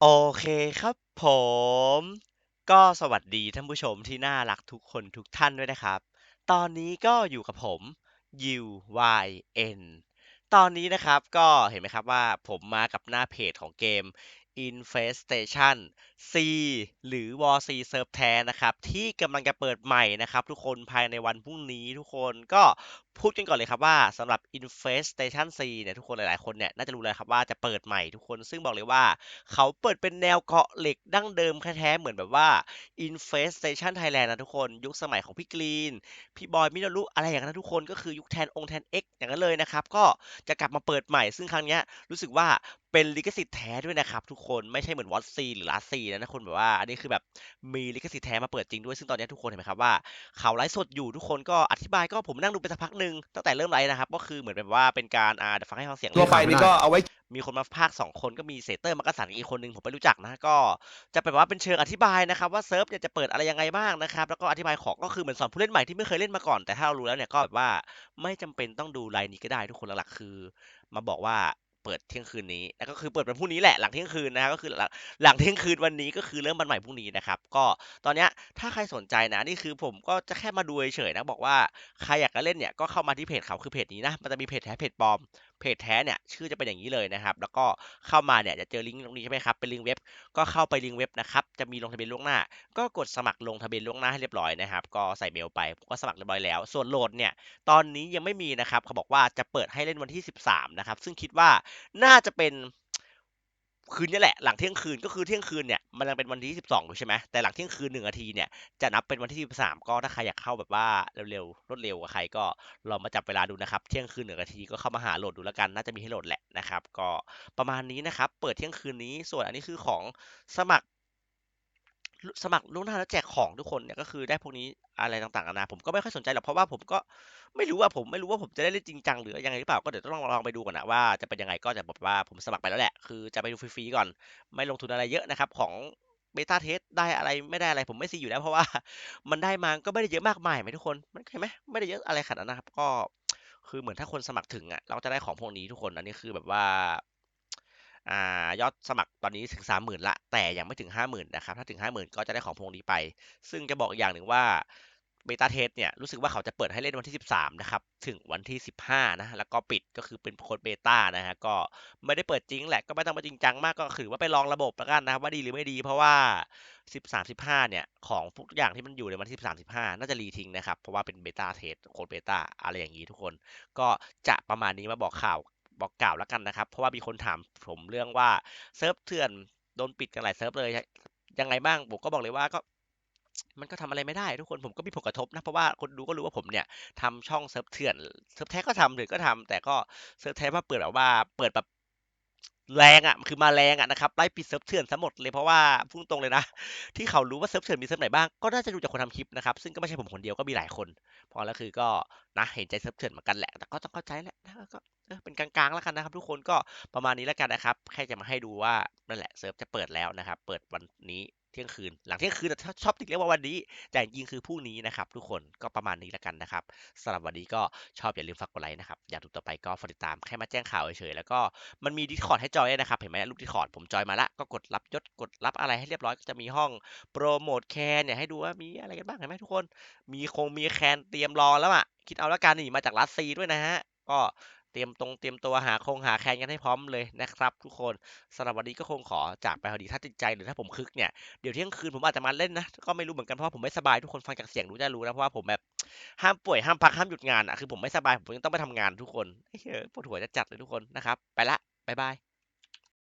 โอเคครับผม ก็สวัสดีท่านผู้ชมที่น่ารักทุกคนทุกท่านด้วยนะครับ ตอนนี้ก็อยู่กับผม UYN ตอนนี้นะครับก็เห็นไหมครับว่าผมมากับหน้าเพจของเกม Infestation C หรือ War C Serve แท้นะครับ ที่กำลังจะเปิดใหม่นะครับ ทุกคนภายในวันพรุ่งนี้ทุกคนก็พูดกันก่อนเลยครับว่าสำหรับ Infestation C เนี่ยทุกคนหลายๆคนเนี่ยน่าจะรู้เลยครับว่าจะเปิดใหม่ทุกคนซึ่งบอกเลยว่า เขาเปิดเป็นแนวเกาะเหล็กดั้งเดิมแท้ๆเหมือนแบบว่า Infestation Thailand นะทุกคนยุคสมัยของพี่กรีน พี่บอยมิโนรุอะไรอย่างนั้นทุกคนก็คือยุคแทนองแทน X อย่างนั้นเลยนะครับก็จะกลับมาเปิดใหม่ซึ่งครั้งเนี้ยรู้สึกว่า เป็นลิขสิทธิ์แท้ด้วยนะครับ ทุกคนไม่ใช่เหมือนวอตซีหรือลาซีนะทุกคนแบบว่าอันนี้คือแบบมีลิขสิทธิ์แท้มาเปิดจริงด้วยซึ่งตอนนี้ทุกคนเห็นไหมครับว่าเขาไลฟ์สดอยู่ทุกคนก็อธิบายก็ผมนั่งดูไปสักพักหนึ่งตั้งแต่เริ่มไลฟ์นะครับก็คือเหมือนแบบว่าเป็นการอ่าเดี๋ยวฟังให้ฟังเสียงตัวไปนี่ก็เอาไว้มีคนมาภาคสองคนก็มีเซเตอร์มักกะสันอีกคนหนึ่งผมไม่รู้จักนะก็จะเป็นว่าเป็นเชิงอธิบายนะครับว่าเซิร์ฟเนี่ยจะเปิดอะไรยังไงบ้างนะครับแล้วก็อธิบายของก็คือเหมือนสอนผู้เล่นใหม่ที่ไม่เคยเล่นมาก่อนแต่ถ้าเรารู้แล้วเนี่ยก็แบบว่าไม่จำเป็นต้องดูไลน์นี้ก็ได้ทุกคนหลักๆคือ มาบอกว่า เปิดเที่ยงคืนนี้แล้วก็คือเปิดเป็นพรุ่งนี้แหละหลังเที่ยงคืนนะก็คือหลังหลังเที่ยงคืนวันนี้ก็คือเริ่มวันใหม่พรุ่งนี้นะครับ ก็ตอนนี้ถ้าใครสนใจนะนี่คือผมก็จะแค่มาดูเฉยๆนะบอกว่าใครอยากจะเล่นเนี่ยก็เข้ามาที่เพจเขาคือเพจนี้นะมันจะมีเพจแท้เพจปลอม เพจแท้เนี่ยชื่อจะเป็นอย่างนี้เลยนะครับ แล้วก็เข้ามาเนี่ยจะเจอลิงก์ตรงนี้ใช่ไหมครับเป็นลิงก์เว็บก็เข้าไปลิงก์เว็บนะครับจะมีลงทะเบียนล่วงหน้า ก็กดสมัครลงทะเบียนล่วงหน้าให้เรียบร้อยนะครับก็ใส่เมลไปผมก็สมัครเรียบร้อยแล้ว ส่วนโหลดเนี่ยตอนนี้ยังไม่มีนะครับเขาบอกว่าจะเปิดให้เล่นวันที่ 13นะครับซึ่งคิดว่าน่าจะเป็น คืนนี้แหละหลังเที่ยงคืนก็คือเที่ยงคืนเนี่ยมันยังเป็นวันที่12ถูกใช่ไหมแต่หลังเที่ยงคืนหนึ่งนาทีเนี่ยจะนับเป็นวันที่13ก็ถ้าใครอยากเข้าแบบว่าเร็วๆรวดเร็วกับใครก็ลองมาจับเวลาดูนะครับเที่ยงคืนหนึ่งนาทีก็เข้ามาหาโหลดดูแล้วกันน่าจะมีให้โหลดแหละนะครับก็ประมาณนี้นะครับเปิดเที่ยงคืนนี้ส่วนอันนี้คือของสมัคร สมัครล่วงหน้าแล้วแจกของทุกคนเนี่ยก็คือได้พวกนี้อะไรต่างๆนานาผมก็ไม่ค่อยสนใจหรอกเพราะว่าผมก็ไม่รู้ว่าผมไม่รู้ว่าผมจะได้เล่นจริงจังหรือยังไงหรือเปล่าก็เดี๋ยวต้องลองไปดูก่อนนะว่าจะเป็นยังไงก็จะบอกว่าผมสมัครไปแล้วแหละคือจะไปดูฟรีๆก่อน ไม่ลงทุนอะไรเยอะนะครับของเบต้าเทสได้อะไรไม่ได้อะไรผมไม่ซีอยู่แล้วเพราะว่ามันได้มาก็ไม่ได้เยอะมากมายไหมทุกคนมันเห็นไหมไม่ได้เยอะอะไรขนาดนั้นนะครับ ก็คือเหมือนถ้าคนสมัครถึงอะเราจะได้ของพวกนี้ทุกคนอันนี้คือแบบว่าอ่า ยอดสมัครตอนนี้ถึง 30,000 ละ แต่ยังไม่ถึง 50,000 นะครับ ถ้าถึง 50,000 ก็จะได้ของพวกนี้ไป ซึ่งจะบอกอีกอย่างหนึ่งว่าเบต้าเทสเนี่ยรู้สึกว่าเขาจะเปิดให้เล่นวันที่ 13 นะครับ ถึงวันที่ 15 นะ แล้วก็ปิดก็คือเป็นโค้ดเบต้านะฮะก็ไม่ได้เปิดจริงแหละก็ไม่ต้องมาจริงจังมากก็คือว่าไปลองระบบแล้วกันนะครับว่าดีหรือไม่ดี เพราะว่า 13 15 เนี่ย ของทุกอย่างที่มันอยู่ในวันที่ 13 15 น่าจะรีทิ้งนะครับ เพราะว่าเป็นเบต้าเทสโค้ดเบต้าอะไรอย่างนี้ทุกคน ก็จะประมาณนี้มาบอกข่าว บอกกล่าวแล้วกันนะครับ เพราะว่ามีคนถามผมเรื่องว่าเซิร์ฟเถื่อนโดนปิดกันหลายเซิร์ฟเลยยังไงบ้างผมก็บอกเลยว่าก็มันก็ทำอะไรไม่ได้ทุกคนผมก็มีผลกระทบนะเพราะว่าคนดูก็รู้ว่าผมเนี่ยทำช่องเซิร์ฟเถื่อนเซิร์ฟแท้ก็ทำเถื่อก็ทำแต่ก็เซิร์ฟแท้มาเปิดแบบว่าเปิดแบบ แรงอะคือมาแรงอะนะครับไล่ปิดเซิร์ฟเถื่อนซะหมดเลยเพราะว่าพูดตรงเลยนะ ที่เขารู้ว่าเซิร์ฟเถื่อนมีเซิร์ฟไหนบ้างก็น่าจะดูจากคนทำคลิปนะครับซึ่งก็ไม่ใช่ผมคนเดียวก็มีหลายคน พอแล้วคือก็นะเห็นใจเซิร์ฟเถื่อนเหมือนกันแหละแต่ก็ต้องเข้าใจแหละก็เออเป็นกลางๆแล้วกันนะครับ ทุกคนก็ประมาณนี้แล้วกันนะครับแค่จะมาให้ดูว่านั่นแหละเซิร์ฟจะเปิดแล้วนะครับ เปิดวันนี้ เที่ยงคืน หลังเที่ยงคืนแต่ชอบติดเรียกว่าวันนี้ แต่จริงคือพรุ่งนี้นะครับ ทุกคนก็ประมาณนี้แล้วกันนะครับสำหรับวันนี้ก็ชอบอย่าลืมฝากกดไลค์นะครับ อยากดูต่อไปก็ฝากติดตามแค่มาแจ้งข่าวเฉยๆแล้วก็มันมีดิสคอร์ดให้จอยด้วยนะครับ เห็นไหมรูปดิสคอร์ดผมจอยมาละก็กดรับยศกดรับอะไรให้เรียบร้อยก็จะมีห้องโปรโมทแคนเนี่ยให้ดูว่ามีอะไรกันบ้างเห็นไหมทุกคน มีคงมีแคนเตรียมรอแล้วอะคิดเอาแล้วกันนี่มาจากรัสซีด้วยนะฮะก็ เตรียมตรงเตรียมตัวหาคงหาแคนกันให้พร้อมเลยนะครับทุกคนสำหรับวันนี้ก็คงขอจากไปพอดีถ้าติดใจหรือถ้าผมคึกเนี่ยเดี๋ยวเที่ยงคืนผมอาจจะมาเล่นนะก็ไม่รู้เหมือนกันเพราะผมไม่สบายทุกคนฟังจากเสียงรู้จะรู้นะเพราะว่าผมแบบห้ามป่วยห้ามพักห้ามหยุดงานอะคือผมไม่สบายผมยังต้องไปทำงานทุกคนเฮ้ยปวดหัวจะจัดเลยทุกคนนะครับไปละบ๊ายบาย